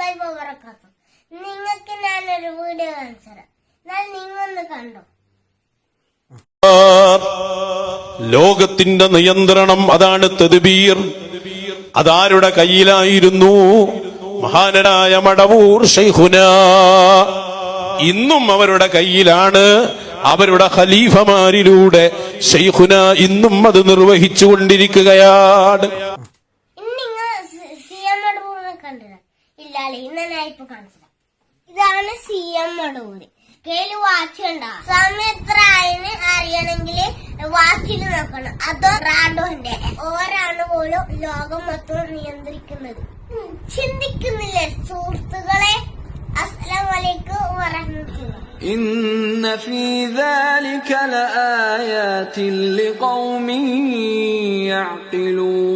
വറഹ്മത്തുള്ളാഹി വബറകാത്തു നിങ്ങൾക്ക് ഞാനൊരു വീഡിയോ കാണിച്ചു തരാം. എന്നാൽ നിങ്ങൊന്ന് കണ്ടോ? ലോകത്തിന്റെ നിയന്ത്രണം അതാണ് തെതുബീർ അതാരുടെ കയ്യിലായിരുന്നു? മഹാനരായ മടവൂർ ഷെയ്ഹുന ഇന്നും അവരുടെ കയ്യിലാണ്. അവരുടെ ഖലീഫമാരിലൂടെ ഷെയ്ഖുന ഇന്നും അത് നിർവഹിച്ചു കൊണ്ടിരിക്കുകയാണ് ഇനി നിങ്ങൾ സി എം മടവൂരിനെ കണ്ടില്ല ഇല്ലാലെ ഇന്ന് ഞാൻ ഇപ്പൊ കാണിച്ചത് ഇതാണ് സി എം മടവൂര് കയ്യില് വാച്ച് ഉണ്ടാവും സമയം എത്ര ആയെന്ന് അറിയണമെങ്കിൽ വാച്ചിൽ നോക്കണം അതോ റാഡോന്റെ ഓരാണ് പോലും ലോകം മൊത്തം നിയന്ത്രിക്കുന്നത് ഉം, ചിന്തിക്കുന്നില്ലേ സുഹൃത്തുക്കളെ അസ്സലാം വലൈക്കും വറഹ്മത്തുള്ളാഹി إن في ذلك لآيات لقوم يعقلون